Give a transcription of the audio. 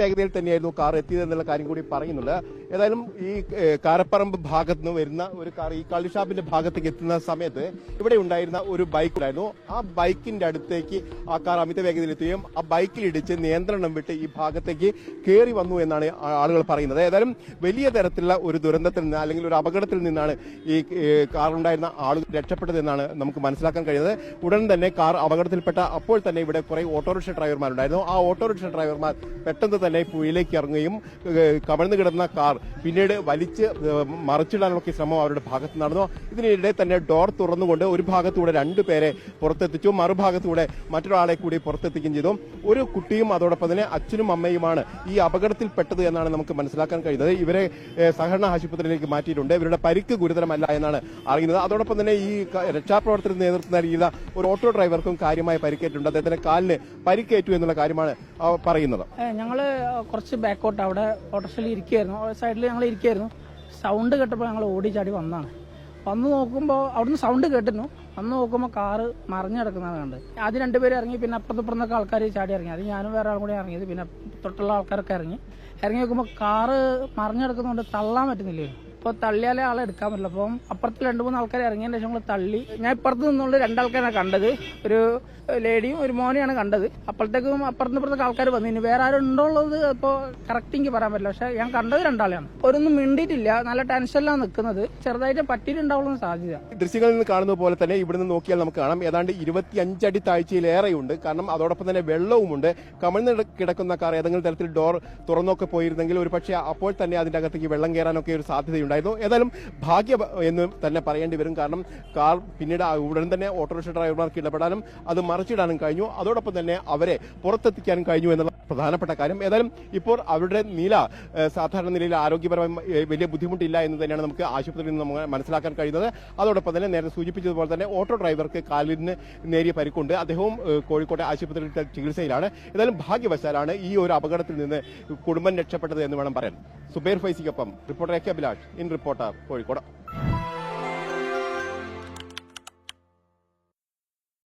വേഗതയിൽ തന്നെയായിരുന്നു കാർ എത്തിയത് എന്നുള്ള കാര്യം കൂടി പറയുന്നുണ്ട്. ഏതായാലും ഈ കാരപ്പറമ്പ് ഭാഗത്ത് നിന്ന് വരുന്ന ഒരു കാർ ഈ കള്ളിഷാപ്പിന്റെ ഭാഗത്തേക്ക് എത്തുന്ന സമയത്ത് ഇവിടെ ഉണ്ടായിരുന്ന ഒരു ബൈക്ക് ഉണ്ടായിരുന്നു. ആ ബൈക്കിന്റെ അടുത്തേക്ക് ആ കാർ അമിത വേഗതയിൽ എത്തുകയും ആ ബൈക്കിൽ ഇടിച്ച് നിയന്ത്രണം വിട്ട് ഈ ഭാഗത്തേക്ക് കയറി വന്നു എന്നാണ് ആളുകൾ പറയുന്നത്. ഏതായാലും വലിയ തരത്തിലുള്ള ഒരു ദുരന്തത്തിൽ നിന്ന് അല്ലെങ്കിൽ ഒരു അപകടത്തിൽ നിന്നാണ് ഈ കാറുണ്ടായിരുന്ന ആളുകൾ രക്ഷപ്പെട്ടതെന്നാണ് നമുക്ക് മനസ്സിലാക്കാൻ കഴിയുന്നത്. ഉടൻ തന്നെ കാർ അപകടത്തിൽപ്പെട്ട അപ്പോൾ തന്നെ ഇവിടെ കുറെ ഓട്ടോറിക്ഷ ഡ്രൈവർമാരുണ്ടായിരുന്നു. ആ ഓട്ടോറിക്ഷ ഡ്രൈവർമാർ പെട്ടെന്ന് തന്നെ പുഴയിലേക്ക് ഇറങ്ങുകയും കമഴ്ന്നു കിടന്ന കാർ പിന്നീട് വലിച്ച് മറിച്ചിടാനുള്ള ശ്രമം അവരുടെ ഭാഗത്ത് നടന്നു. ഇതിനിടെ തന്നെ ഡോർ തുറന്നുകൊണ്ട് ഒരു ഭാഗത്തൂടെ രണ്ടുപേരെ പുറത്തെത്തിച്ചു. മറുഭാഗത്തൂടെ മറ്റൊരാളെ കൂടി പുറത്തെത്തിക്കുകയും ചെയ്തു. ഒരു കുട്ടിയും അതോടൊപ്പം തന്നെ അച്ഛനും അമ്മയുമാണ് ഈ അപകടത്തിൽപ്പെട്ടത് എന്നാണ് നമുക്ക് മനസ്സിലാക്കാൻ കഴിയുന്നത്. ഇവരെ സഹകരണ ആശുപത്രിയിലേക്ക് മാറ്റിയിട്ടുണ്ട്. ഇവരുടെ പരിക്ക് ഗുരുതരമല്ല എന്നാണ് അറിയുന്നത്. അതോടൊപ്പം തന്നെ ഈ രക്ഷാപ്രവർത്തനത്തിന് നേതൃത്വം നൽകിയ ഒരു ഓട്ടോ ഡ്രൈവർക്കും കാര്യമായ പരിക്കേറ്റുണ്ട്. അദ്ദേഹത്തിന്റെ കാലിന് പരിക്കേറ്റു എന്നുള്ള കാര്യമാണ് പറയുന്നത്. ഞങ്ങൾ കുറച്ച് ബാക്കോട്ട് അവിടെ ഓട്ടോറിക്ഷയിൽ ഇരിക്കുകയായിരുന്നു സൈഡിൽ ഞങ്ങൾ ഇരിക്കുകയായിരുന്നു സൗണ്ട് കേട്ടപ്പോൾ ഞങ്ങൾ ഓടി ചാടി വന്നതാണ് വന്ന് നോക്കുമ്പോൾ അവിടുന്ന് സൗണ്ട് കേട്ടിരുന്നു. വന്ന് നോക്കുമ്പോൾ കാറ് മറിഞ്ഞു കിടക്കുന്നതാണ് കണ്ട് ആദ്യം രണ്ടുപേരും ഇറങ്ങി പിന്നെ അപ്പുറത്തപ്പുറത്തൊക്കെ ആൾക്കാർ ചാടി ഇറങ്ങി. അത് ഞാനും വേറെ ആളും കൂടി ഇറങ്ങിയത്. പിന്നെ തൊട്ടുള്ള ആൾക്കാരൊക്കെ ഇറങ്ങി. ഇറങ്ങി നോക്കുമ്പോൾ കാറ് മറിഞ്ഞു കിടക്കുന്നതുകൊണ്ട് തള്ളാൻ പറ്റുന്നില്ലേ? അപ്പോൾ തള്ളിയാലേ ആളെ എടുക്കാൻ പറ്റില്ല. അപ്പം അപ്പുറത്ത് രണ്ട് മൂന്ന് ആൾക്കാർ ഇറങ്ങിയതിന് ശേഷം നമ്മൾ തള്ളി. ഞാൻ ഇപ്പുറത്ത് നിന്നുള്ള രണ്ടാൾക്കാരാണ് കണ്ടത്. ഒരു ലേഡിയും ഒരു മോനെയാണ് കണ്ടത്. അപ്പോഴത്തേക്കും അപ്പുറത്ത് ഇപ്പുറത്തേക്ക് ആൾക്കാർ വന്നു ഇനി വേറെ ആരും ഉണ്ടോ ഉള്ളത് ഇപ്പോൾ കറക്റ്റ് എനിക്ക് പറയാൻ പറ്റില്ല. പക്ഷെ ഞാൻ കണ്ടത് രണ്ടാളെയാണ്. ഒരൊന്നും മിണ്ടിയിട്ടില്ല. നല്ല ടെൻഷനിലാണ് നിൽക്കുന്നത്. ചെറുതായിട്ട് പറ്റിയിട്ടുണ്ടാവുന്ന സാധ്യത. ദൃശ്യങ്ങളിൽ നിന്ന് കാണുന്ന പോലെ തന്നെ ഇവിടുന്ന് നോക്കിയാൽ നമുക്ക് കാണാം. ഏതാണ്ട് ഇരുപത്തി അഞ്ചടി താഴ്ചയിലേറെയുണ്ട്. കാരണം അതോടൊപ്പം തന്നെ വെള്ളവുമുണ്ട്. കമിഴ്ന്ന് കിടക്കുന്ന കാർ ഏതെങ്കിലും തരത്തിൽ ഡോർ തുറന്നൊക്കെ പോയിരുന്നെങ്കിൽ ഒരു അപ്പോൾ തന്നെ അതിന്റെ അകത്തേക്ക് വെള്ളം കയറാനൊക്കെ ഒരു സാധ്യതയുണ്ടായിരുന്നു ഏതായാലും ഭാഗ്യ എന്ന് തന്നെ പറയേണ്ടി വരും. കാരണം കാർ പിന്നീട് ഉടൻ തന്നെ ഓട്ടോറിക്ഷ ഡ്രൈവർമാർക്ക് ഇടപെടാനും അത് മറിച്ചിടാനും കഴിഞ്ഞു. അതോടൊപ്പം തന്നെ അവരെ പുറത്തെത്തിക്കാനും കഴിഞ്ഞു എന്നുള്ള പ്രധാനപ്പെട്ട കാര്യം. ഏതായാലും ഇപ്പോൾ അവരുടെ നില സാധാരണ നിലയിൽ ആരോഗ്യപരമായി വലിയ ബുദ്ധിമുട്ടില്ല എന്ന് തന്നെയാണ് നമുക്ക് ആശുപത്രിയിൽ നിന്ന് നമുക്ക് മനസ്സിലാക്കാൻ കഴിയുന്നത്. അതോടൊപ്പം തന്നെ നേരത്തെ സൂചിപ്പിച്ചതുപോലെ തന്നെ ഓട്ടോ ഡ്രൈവർക്ക് കാലിന് നേരിയ പരിക്കുണ്ട്. അദ്ദേഹവും കോഴിക്കോട്ടെ ആശുപത്രിയിൽ ചികിത്സയിലാണ്. ഏതായാലും ഭാഗ്യവശാലാണ് ഈ ഒരു അപകടത്തിൽ നിന്ന് കുടുംബം രക്ഷപ്പെട്ടത് എന്ന് വേണം പറയാൻ. Zubair ഫൈസിക്കൊപ്പം reporter A K Abhilash in reporter Kozhikode.